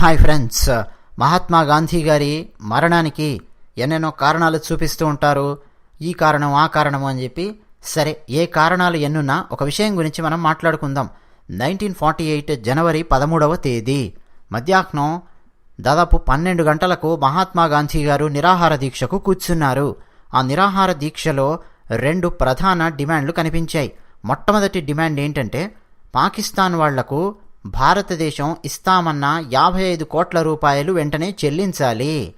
Hi friends. Mahatma Gandhi గారి మరణానికి ఎన్నెన్నో కారణాలు చూపిస్తూ ఉంటారు. ఈ కారణం ఆ కారణం అని చెప్పి సరే ఏ కారణాలు ఎన్నున్నా ఒక విషయం గురించి మనం మాట్లాడుకుందాం. నైన్టీన్ ఫార్టీ ఎయిట్ జనవరి పదమూడవ తేదీ. మధ్యాహ్నం దాదాపు పన్నెండు గంటలకు మహాత్మా గాంధీ గారు నిరాహార దీక్షకు కూర్చున్నారు. ఆ నిరాహార దీక్షలో రెండు ప్రధాన డిమాండ్లు కనిపించాయి. మొట్టమొదటి డిమాండ్ ఏంటంటే పాకిస్తాన్ వాళ్ళకు భారతదేశం ఇస్తామన్న యాభై ఐదు కోట్ల రూపాయలు వెంటనే చెల్లించాలి.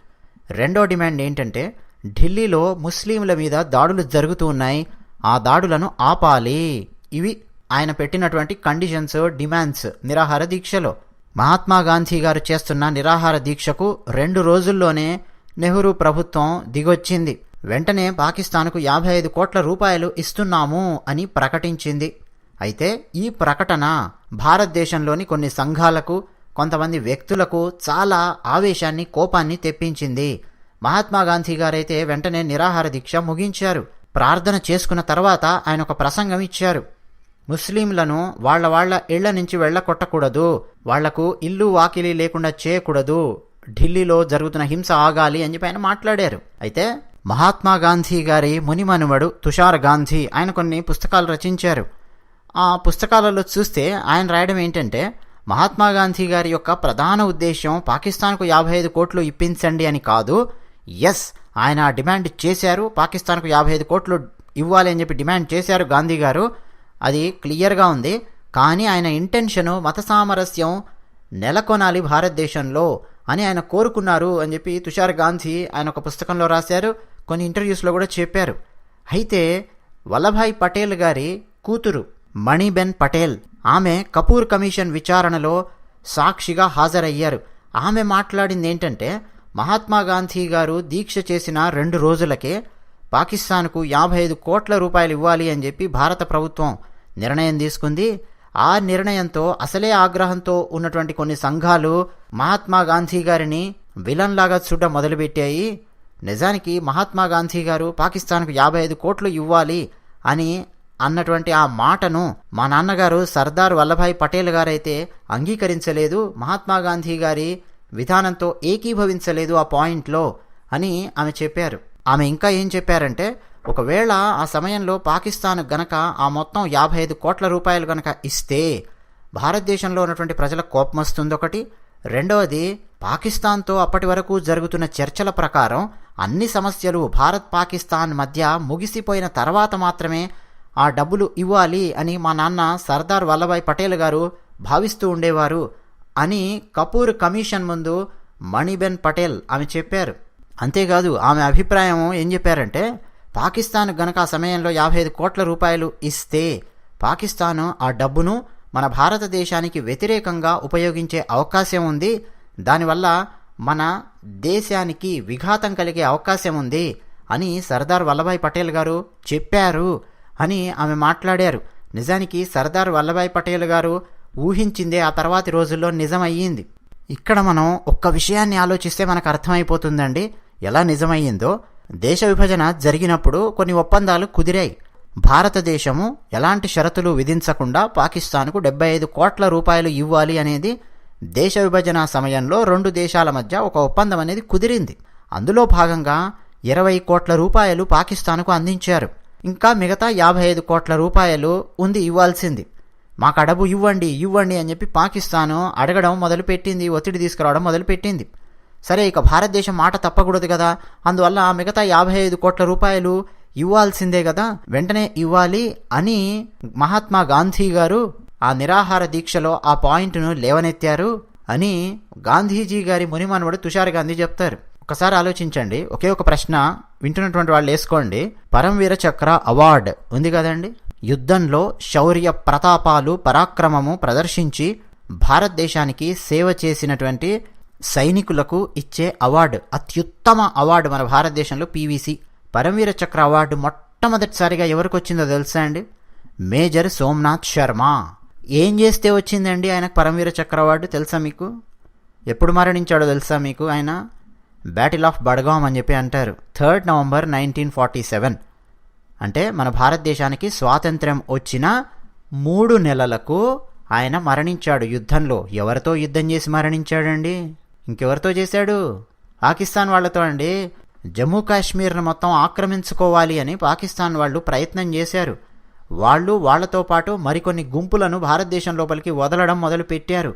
రెండో డిమాండ్ ఏంటంటే ఢిల్లీలో ముస్లింల మీద దాడులు జరుగుతూ ఉన్నాయి. ఆ దాడులను ఆపాలి. ఇవి ఆయన పెట్టినటువంటి కండిషన్స్ డిమాండ్స్ నిరాహార దీక్షలో. మహాత్మా గాంధీ గారు చేస్తున్న నిరాహార దీక్షకు రెండు రోజుల్లోనే నెహ్రూ ప్రభుత్వం దిగొచ్చింది. వెంటనే పాకిస్తాన్కు యాభై ఐదు కోట్ల రూపాయలు ఇస్తున్నాము అని ప్రకటించింది. అయితే ఈ ప్రకటన భారతదేశంలోని కొన్ని సంఘాలకు కొంతమంది వ్యక్తులకు చాలా ఆవేశాన్ని కోపాన్ని తెప్పించింది. మహాత్మా గాంధీ గారైతే వెంటనే నిరాహార దీక్ష ముగించారు. ప్రార్థన చేసుకున్న తర్వాత ఆయన ఒక ప్రసంగం ఇచ్చారు. ముస్లింలను వాళ్ళ వాళ్ళ ఇళ్ళ నుంచి వెళ్ళకొట్టకూడదు వాళ్ళకు ఇల్లు వాకిలి లేకుండా చేయకూడదు. ఢిల్లీలో జరుగుతున్న హింస ఆగాలి అని చెప్పి ఆయన మాట్లాడారు. అయితే మహాత్మా గాంధీ గారి మునిమనుమడు తుషార్ గాంధీ ఆయన కొన్ని పుస్తకాలు రచించారు. ఆ పుస్తకాలలో చూస్తే ఆయన రాయడం ఏంటంటే మహాత్మా గాంధీ గారి యొక్క ప్రధాన ఉద్దేశం పాకిస్తాన్కు యాభై ఐదు కోట్లు ఇప్పించండి అని కాదు. ఎస్ ఆయన డిమాండ్ చేశారు. పాకిస్తాన్కు యాభై ఐదు కోట్లు ఇవ్వాలి అని చెప్పి డిమాండ్ చేశారు గాంధీ గారు. అది క్లియర్గా ఉంది. కానీ ఆయన ఇంటెన్షను మత సామరస్యం నెలకొనాలి భారతదేశంలో అని ఆయన కోరుకున్నారు అని చెప్పి తుషార్ గాంధీ ఆయన ఒక పుస్తకంలో రాశారు. కొన్ని ఇంటర్వ్యూస్లో కూడా చెప్పారు. అయితే వల్లభాయ్ పటేల్ గారి కూతురు మణిబెన్ పటేల్. ఆమె కపూర్ కమిషన్ విచారణలో సాక్షిగా హాజరయ్యారు. ఆమె మాట్లాడింది ఏంటంటే మహాత్మా గాంధీ గారు దీక్ష చేసిన రెండు రోజులకే పాకిస్తాన్కు యాభై ఐదు కోట్ల రూపాయలు ఇవ్వాలి అని చెప్పి భారత ప్రభుత్వం నిర్ణయం తీసుకుంది. ఆ నిర్ణయంతో అసలే ఆగ్రహంతో ఉన్నటువంటి కొన్ని సంఘాలు మహాత్మా గాంధీ గారిని విలన్ లాగా చూడడం మొదలుపెట్టాయి. నిజానికి మహాత్మా గాంధీ గారు పాకిస్తాన్కు యాభై ఐదు కోట్లు ఇవ్వాలి అని అన్నటువంటి ఆ మాటను మా నాన్నగారు సర్దార్ వల్లభాయ్ పటేల్ గారైతే అంగీకరించలేదు మహాత్మా గాంధీ గారి విధానంతో ఏకీభవించలేదు ఆ పాయింట్లో అని ఆమె చెప్పారు. ఆమె ఇంకా ఏం చెప్పారంటే ఒకవేళ ఆ సమయంలో పాకిస్తాన్ గనక ఆ మొత్తం యాభై ఐదు కోట్ల రూపాయలు గనక ఇస్తే భారతదేశంలో ఉన్నటువంటి ప్రజల కోపం వస్తుంది ఒకటి. రెండవది పాకిస్తాన్తో అప్పటి వరకు జరుగుతున్న చర్చల ప్రకారం అన్ని సమస్యలు భారత్ పాకిస్తాన్ మధ్య ముగిసిపోయిన తర్వాత మాత్రమే ఆ డబ్బులు ఇవ్వాలి అని మా నాన్న సర్దార్ వల్లభాయ్ పటేల్ గారు భావిస్తూ ఉండేవారు అని కపూర్ కమిషన్ ముందు మణిబెన్ పటేల్ ఆమె చెప్పారు. అంతేకాదు ఆమె అభిప్రాయం ఏం చెప్పారంటే పాకిస్తాన్ గనక ఆ సమయంలో యాభై ఐదు కోట్ల రూపాయలు ఇస్తే పాకిస్తాన్ ఆ డబ్బును మన భారతదేశానికి వ్యతిరేకంగా ఉపయోగించే అవకాశం ఉంది. దానివల్ల మన దేశానికి విఘాతం కలిగే అవకాశం ఉంది అని సర్దార్ వల్లభాయ్ పటేల్ గారు చెప్పారు. అని ఆమె మాట్లాడారు. నిజానికి సర్దార్ వల్లభాయ్ పటేల్ గారు ఊహించిందే ఆ తర్వాతి రోజుల్లో నిజమయ్యింది. ఇక్కడ మనం ఒక్క విషయాన్ని ఆలోచిస్తే మనకు అర్థమైపోతుందండి. ఎలా నిజమయ్యిందో? దేశ విభజన జరిగినప్పుడు కొన్ని ఒప్పందాలు కుదిరాయి. భారతదేశము ఎలాంటి షరతులు విధించకుండా పాకిస్తాన్కు డెబ్బై ఐదు కోట్ల రూపాయలు ఇవ్వాలి అనేది దేశ విభజన సమయంలో రెండు దేశాల మధ్య ఒక ఒప్పందం అనేది కుదిరింది. అందులో భాగంగా ఇరవై కోట్ల రూపాయలు పాకిస్తాన్కు అందించారు. ఇంకా మిగతా యాభై ఐదు కోట్ల రూపాయలు ఉంది ఇవ్వాల్సింది. మాకు అడబు ఇవ్వండి ఇవ్వండి అని చెప్పి పాకిస్తాను అడగడం మొదలుపెట్టింది ఒత్తిడి తీసుకురావడం మొదలుపెట్టింది. సరే ఇక భారతదేశం మాట తప్పకూడదు కదా. అందువల్ల మిగతా యాభై ఐదు కోట్ల రూపాయలు ఇవ్వాల్సిందే కదా. వెంటనే ఇవ్వాలి అని మహాత్మా గాంధీ గారు ఆ నిరాహార దీక్షలో ఆ పాయింట్ను లేవనెత్తారు అని గాంధీజీ గారి మునిమానవుడు తుషార్ గాంధీ చెప్తారు. ఒకసారి ఆలోచించండి. ఒకే ఒక ప్రశ్న వింటున్నటువంటి వాళ్ళు వేసుకోండి. పరమవీర చక్ర అవార్డ్ ఉంది కదండి? యుద్ధంలో శౌర్య ప్రతాపాలు పరాక్రమము ప్రదర్శించి భారతదేశానికి సేవ చేసినటువంటి సైనికులకు ఇచ్చే అవార్డు అత్యుత్తమ అవార్డు మన భారతదేశంలో పీవీసీ. పరమవీర చక్ర అవార్డు మొట్టమొదటిసారిగా ఎవరికి వచ్చిందో తెలుసా అండి? మేజర్ సోమనాథ్ శర్మ. ఏం చేస్తే వచ్చిందండి ఆయనకు పరమవీర చక్ర అవార్డు తెలుసా మీకు? ఎప్పుడు మరణించాడో తెలుసా మీకు ఆయన? బ్యాటిల్ ఆఫ్ బడ్గామ్ అని చెప్పి అంటారు. Third November nineteen forty seven అంటే మన భారతదేశానికి స్వాతంత్ర్యం వచ్చిన మూడు నెలలకు ఆయన మరణించాడు యుద్ధంలో. ఎవరితో యుద్ధం చేసి మరణించాడండి? ఇంకెవరితో చేశాడు? పాకిస్తాన్ వాళ్ళతో అండి. జమ్మూ కాశ్మీర్ను మొత్తం ఆక్రమించుకోవాలి అని పాకిస్తాన్ వాళ్ళు ప్రయత్నం చేశారు. వాళ్ళు వాళ్ళతో పాటు మరికొన్ని గుంపులను భారతదేశం లోపలికి వదలడం మొదలుపెట్టారు.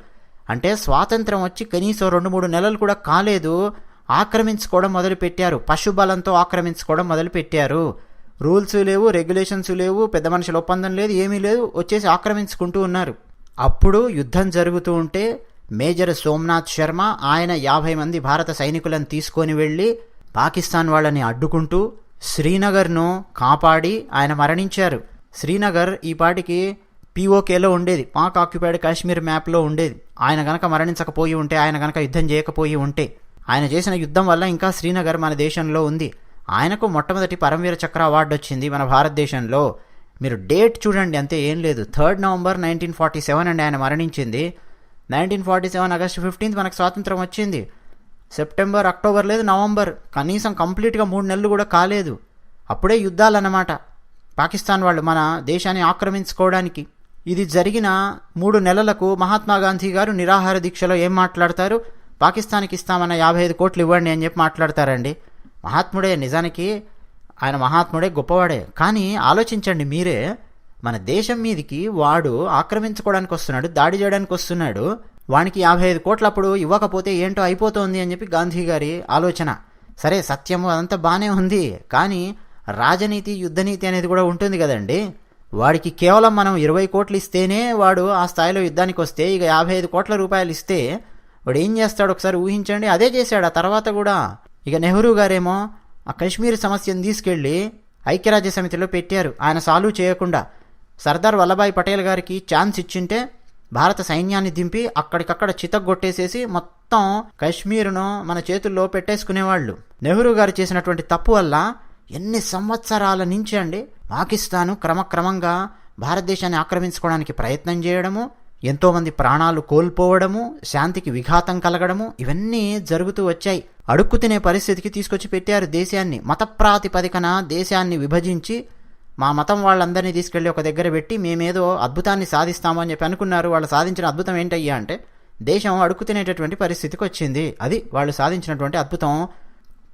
అంటే స్వాతంత్రం వచ్చి కనీసం రెండు మూడు నెలలు కూడా కాలేదు. ఆక్రమించుకోవడం మొదలుపెట్టారు. పశుబలంతో ఆక్రమించుకోవడం మొదలుపెట్టారు. రూల్స్ లేవు రెగ్యులేషన్స్ లేవు పెద్ద మనుషుల ఒప్పందం లేదు ఏమీ లేదు వచ్చేసి ఆక్రమించుకుంటూ ఉన్నారు. అప్పుడు యుద్ధం జరుగుతూ ఉంటే మేజర్ సోమ్నాథ్ శర్మ ఆయన యాభై మంది భారత సైనికులను తీసుకొని వెళ్ళి పాకిస్తాన్ వాళ్ళని అడ్డుకుంటూ శ్రీనగర్ను కాపాడి ఆయన మరణించారు. శ్రీనగర్ ఈ పాటికి పీఓకేలో ఉండేది. పాక్ ఆక్యుపైడ్ కాశ్మీర్ మ్యాప్లో ఉండేది. ఆయన గనక మరణించకపోయి ఉంటే ఆయన గనక యుద్ధం చేయకపోయి ఉంటే. ఆయన చేసిన యుద్ధం వల్ల ఇంకా శ్రీనగర్ మన దేశంలో ఉంది. ఆయనకు మొట్టమొదటి పరమవీర చక్ర అవార్డు వచ్చింది మన భారతదేశంలో. మీరు డేట్ చూడండి అంతే ఏం లేదు. Third November nineteen forty seven అండి ఆయన మరణించింది. Nineteen forty seven August fifteenth మనకు స్వాతంత్రం వచ్చింది. సెప్టెంబర్ అక్టోబర్ లేదు నవంబర్. కనీసం కంప్లీట్గా మూడు నెలలు కూడా కాలేదు. అప్పుడే యుద్ధాలు అన్నమాట పాకిస్తాన్ వాళ్ళు మన దేశాన్ని ఆక్రమించుకోవడానికి. ఇది జరిగిన మూడు నెలలకు మహాత్మా గాంధీ గారు నిరాహార దీక్షలో ఏం మాట్లాడతారు? పాకిస్తాన్కి ఇస్తామన్న యాభై ఐదు కోట్లు ఇవ్వండి అని చెప్పి మాట్లాడతారండి. మహాత్ముడే నిజానికి ఆయన మహాత్ముడే గొప్పవాడే. కానీ ఆలోచించండి మీరే మన దేశం మీదికి వాడు ఆక్రమించుకోవడానికి వస్తున్నాడు దాడి చేయడానికి వస్తున్నాడు వానికి యాభై ఐదు కోట్లప్పుడు ఇవ్వకపోతే ఏంటో అయిపోతోంది అని చెప్పి గాంధీ గారి ఆలోచన. సరే సత్యము అదంతా బాగానే ఉంది కానీ రాజనీతి యుద్ధనీతి అనేది కూడా ఉంటుంది కదండి. వాడికి కేవలం మనం ఇరవై కోట్లు ఇస్తేనే వాడు ఆ స్థాయిలో యుద్ధానికి వస్తే ఇక యాభై ఐదు కోట్ల రూపాయలు ఇస్తే వాడు ఏం చేస్తాడు ఒకసారి ఊహించండి. అదే చేశాడు. ఆ తర్వాత కూడా ఇక నెహ్రూ గారేమో ఆ కశ్మీర్ సమస్యను తీసుకెళ్ళి ఐక్యరాజ్య సమితిలో పెట్టారు. ఆయన సాల్వ్ చేయకుండా సర్దార్ వల్లభాయ్ పటేల్ గారికి ఛాన్స్ ఇచ్చింటే భారత సైన్యాన్ని దింపి అక్కడికక్కడ చితగ్గొట్టేసేసి మొత్తం కశ్మీర్ను మన చేతుల్లో పెట్టేసుకునేవాళ్ళు. నెహ్రూ గారు చేసినటువంటి తప్పు వల్ల ఎన్ని సంవత్సరాల నుంచి అండి పాకిస్తాను క్రమక్రమంగా భారతదేశాన్ని ఆక్రమించుకోవడానికి ప్రయత్నం చేయడము ఎంతోమంది ప్రాణాలు కోల్పోవడము శాంతికి విఘాతం కలగడము ఇవన్నీ జరుగుతూ వచ్చాయి. అడుక్కు తినే పరిస్థితికి తీసుకొచ్చి పెట్టారు దేశాన్ని. మత ప్రాతిపదికన దేశాన్ని విభజించి మా మతం వాళ్ళందరినీ తీసుకెళ్ళి ఒక దగ్గర పెట్టి మేమేదో అద్భుతాన్ని సాధిస్తాము అని చెప్పి అనుకున్నారు. వాళ్ళు సాధించిన అద్భుతం ఏంటయ్యా అంటే దేశం అడుక్కు తినేటటువంటి పరిస్థితికి వచ్చింది. అది వాళ్ళు సాధించినటువంటి అద్భుతం.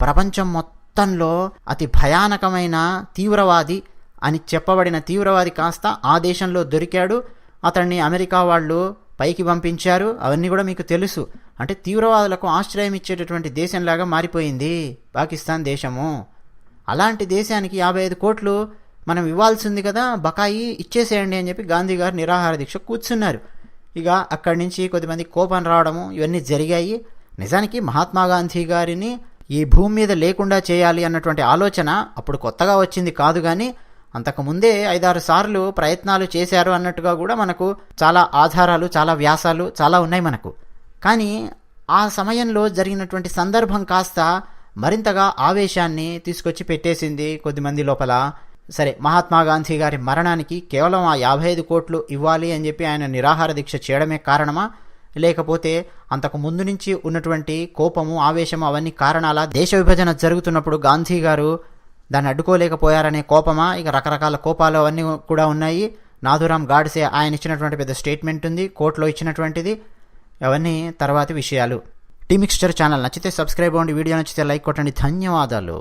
ప్రపంచం మొత్తంలో అతి భయానకమైన తీవ్రవాది అని చెప్పబడిన తీవ్రవాది కాస్త ఆ దేశంలో దొరికాడు. అతన్ని అమెరికా వాళ్ళు పైకి పంపించారు. అవన్నీ కూడా మీకు తెలుసు. అంటే తీవ్రవాదులకు ఆశ్రయం ఇచ్చేటటువంటి దేశంలాగా మారిపోయింది పాకిస్తాన్ దేశము. అలాంటి దేశానికి యాభై ఐదు కోట్లు మనం ఇవ్వాల్సింది కదా బకాయి ఇచ్చేసేయండి అని చెప్పి గాంధీ గారు నిరాహార దీక్ష కూర్చున్నారు. ఇక అక్కడి నుంచి కొద్దిమంది కోపం రావడము ఇవన్నీ జరిగాయి. నిజానికి మహాత్మా గాంధీ గారిని ఈ భూమి మీద లేకుండా చేయాలి అన్నటువంటి ఆలోచన అప్పుడు కొత్తగా వచ్చింది కాదు కానీ అంతకుముందే ఐదారు సార్లు ప్రయత్నాలు చేశారు అన్నట్టుగా కూడా మనకు చాలా ఆధారాలు చాలా వ్యాసాలు చాలా ఉన్నాయి మనకు. కానీ ఆ సమయంలో జరిగినటువంటి సందర్భం కాస్త మరింతగా ఆవేశాన్ని తీసుకొచ్చి పెట్టేసింది కొద్దిమంది లోపల. సరే మహాత్మా గాంధీ గారి మరణానికి కేవలం ఆ యాభై ఐదు కోట్లు ఇవ్వాలి అని చెప్పి ఆయన నిరాహార దీక్ష చేయడమే కారణమా? లేకపోతే అంతకు ముందు నుంచి ఉన్నటువంటి కోపము ఆవేశము అవన్నీ కారణాల? దేశ విభజన జరుగుతున్నప్పుడు గాంధీ గారు దాన్ని అడ్డుకోలేకపోయారనే కోపమా? ఇక రకరకాల కోపాలు అవన్నీ కూడా ఉన్నాయి. నాథురామ్ గాడ్సే ఆయన ఇచ్చినటువంటి పెద్ద స్టేట్మెంట్ ఉంది కోర్టులో ఇచ్చినటువంటిది. అవన్నీ తర్వాతి విషయాలు. టీమిక్స్చర్ ఛానల్ నచ్చితే సబ్స్క్రైబ్ అవ్వండి వీడియో నచ్చితే లైక్ కొట్టండి. ధన్యవాదాలు.